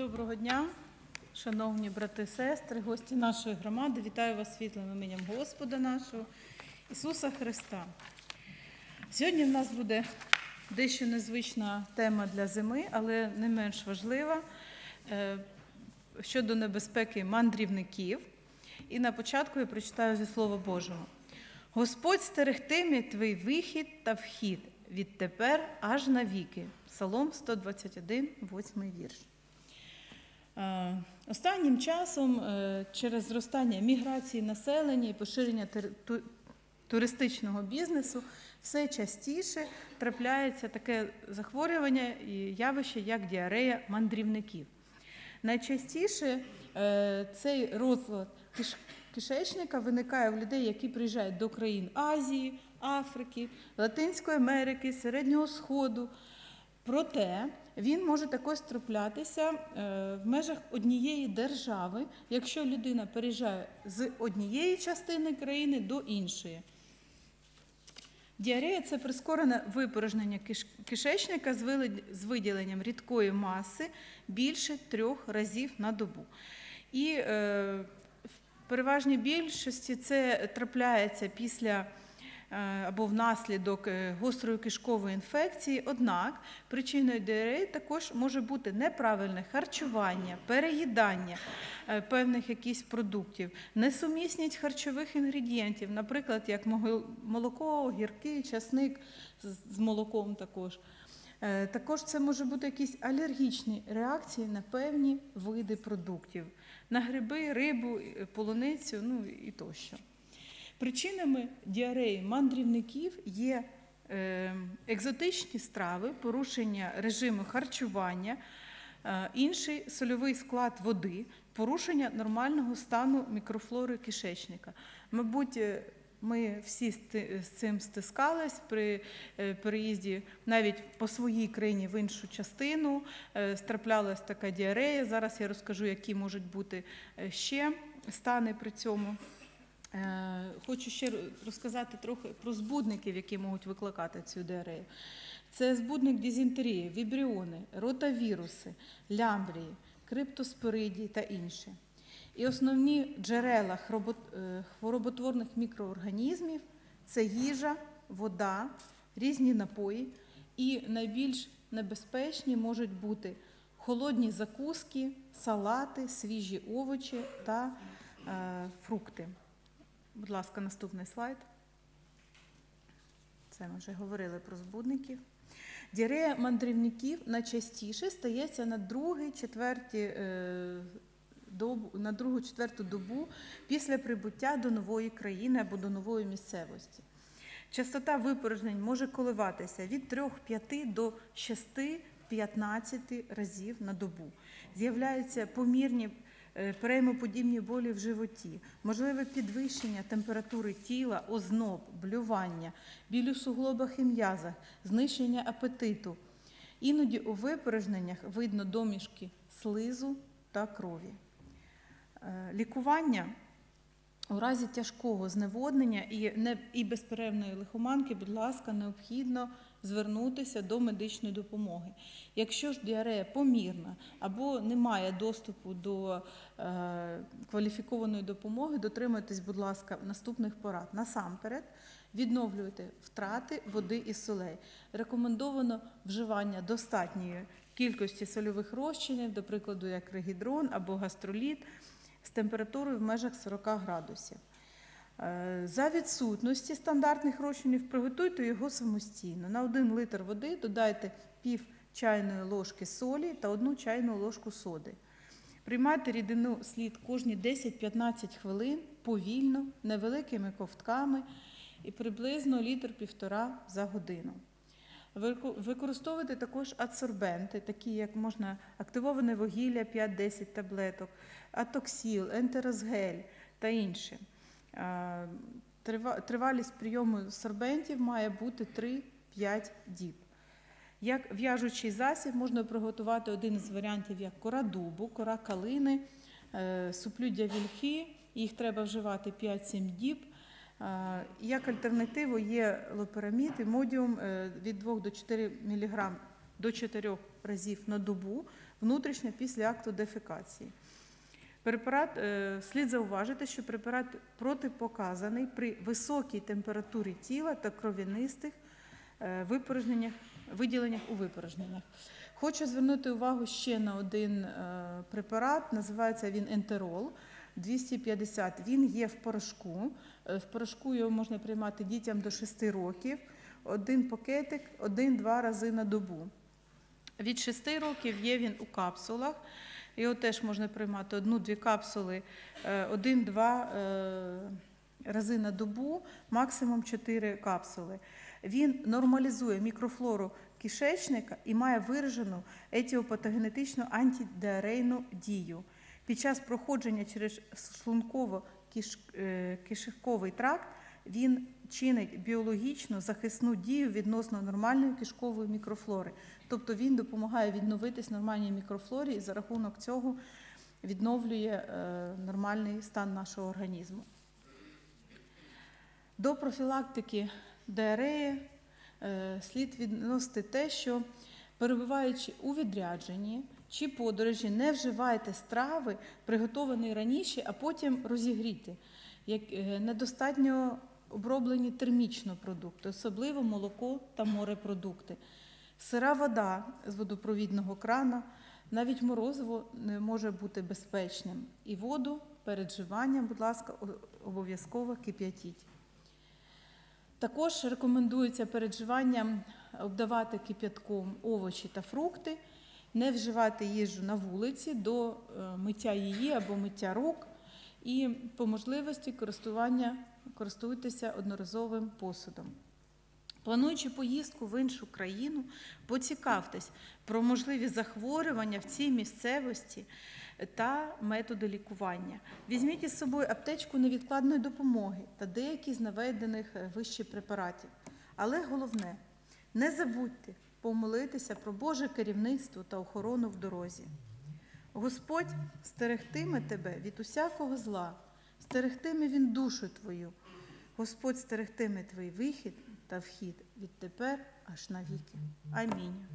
Доброго дня, шановні брати, сестри, гості нашої громади. Вітаю вас світлим іменем Господа нашого Ісуса Христа. Сьогодні в нас буде дещо незвична тема для зими, але не менш важлива е, щодо небезпеки мандрівників. І на початку я прочитаю зі Слова Божого. Господь стерегтиме твій вихід та вхід відтепер аж навіки. Псалом 121, 8 вірш. Останнім часом е, через зростання міграції населення і поширення туристичного бізнесу все частіше трапляється таке захворювання і явище, як діарея мандрівників. Найчастіше е, цей розлад кишечника виникає в людей, які приїжджають до країн Азії, Африки, Латинської Америки, Середнього Сходу. Проте він може також траплятися е, в межах однієї держави, якщо людина переїжджає з однієї частини країни до іншої. Діарея це прискорене випорожнення кишечника з виділенням рідкої маси більше трьох разів на добу. І е, в переважній більшості це трапляється після або внаслідок е, гострої кишкової інфекції. Однак причиною діареї також може бути неправильне харчування, переїдання е, певних якісь продуктів, несумісність харчових інгредієнтів, наприклад, як молоко, гірки, часник з- молоком також. Е, Також це може бути якісь алергічні реакції на певні види продуктів, на гриби, рибу, е, полуницю, ну і тощо. Причинами діареї мандрівників є е, екзотичні страви, порушення режиму харчування, е, інший сольовий склад води, порушення нормального стану мікрофлори кишечника. Мабуть, е, ми всі з цим стискались при переїзді навіть по своїй країні в іншу частину. Страплялась така діарея. Зараз я розкажу, які можуть бути ще стани при цьому. Хочу ще розказати трохи про збудників, які можуть викликати цю діарею. Це збудник дизентерії, вібріони, ротавіруси, лямбрії, криптоспоридії та інші. І основні джерела е, хвороботворних мікроорганізмів це їжа, вода, різні напої. І найбільш небезпечні можуть бути холодні закуски, салати, свіжі овочі та е, фрукти. Будь ласка, наступний слайд. Це ми вже говорили про збудників. Діарея мандрівників найчастіше стається на другий, четверті, е, добу, на другу, четверту добу після прибуття до нової країни або до нової місцевості. Частота випорожнень може коливатися від 3-5 до 6-15 разів на добу. З'являються помірні переймоподібні болі в животі, можливе підвищення температури тіла, озноб, блювання, біль у суглобах і м'язах, знищення апетиту. Іноді у випорожненнях видно домішки слизу та крові. Е, Лікування у разі тяжкого зневоднення і безперервної лихоманки, будь ласка, необхідно звернутися до медичної допомоги. Якщо ж діарея помірна або немає доступу до е, кваліфікованої допомоги, дотримуйтесь, будь ласка, наступних порад. Насамперед, відновлюйте втрати води і солей. Рекомендовано вживання достатньої кількості сольових розчинів, до прикладу, як регідрон або гастроліт, з температурою в межах 40 градусів. Е, За відсутності стандартних розчинів приготуйте його самостійно. На 1 литр води додайте пів чайної ложки солі та 1 чайну ложку соди. Приймайте рідину слід кожні 10-15 хвилин повільно, невеликими ковтками і приблизно літр-півтора за годину. Використовуйте також адсорбенти, такі як можна активоване вугілля 5-10 таблеток, атоксіл, ентерозгель та інші. Е, трива- Тривалість прийому сорбентів має бути 3-5 діб. Як в'яжучий засіб можна приготувати один із варіантів як кора дубу, кора калини, е, суплюддя вільхи, їх треба вживати 5-7 діб. Е, Як альтернативу є лоперамід і модіум від 2 до 4 мг до 4 разів на добу внутрішньо після акту дефекації. Препарат е, слід зауважити, що препарат протипоказаний при високій температурі тіла та кров'янистих е, випорожненнях, виділеннях у випорожненнях. Хочу звернути увагу ще на один е, препарат, називається він ентерол 250. Він є в порошку. В порошку його можна приймати дітям до 6 років. Один пакетик один-два рази на добу. Від 6 років є він у капсулах. Його теж можна приймати одну-дві капсули, е, один-два е, рази на добу, максимум 4 капсули. Він нормалізує мікрофлору кишечника і має виражену етіопатогенетичну антидіарейну дію. Під час проходження через шлунково-кишковий тракт він чинить біологічну захисну дію відносно нормальної кишкової мікрофлори. Тобто він допомагає відновитись нормальній мікрофлорі і за рахунок цього відновлює е, нормальний стан нашого організму. До профілактики діареї е, слід відносити те, що перебуваючи у відрядженні чи подорожі, не вживайте страви, приготовані раніше, а потім розігріти. Е, недостатньо оброблені термічно продукти, особливо молоко та морепродукти. Сира вода з водопровідного крана, навіть морозиво не може бути безпечним. І воду перед вживанням, будь ласка, обов'язково кип'ятіть. Також рекомендується перед вживанням обдавати кип'ятком овочі та фрукти, не вживати їжу на вулиці до е, миття її або миття рук, і по можливості користування користуйтеся одноразовим посудом. Плануючи поїздку в іншу країну, поцікавтесь про можливі захворювання в цій місцевості та методи лікування. Візьміть із собою аптечку невідкладної допомоги та деякі з наведених е, вище препаратів. Але головне, не забудьте помолитися про Боже керівництво та охорону в дорозі. Господь стерегтиме тебе від усякого зла, стерегтиме Він душу твою. Господь стерегтиме твій вихід та вхід відтепер аж навіки. Амінь.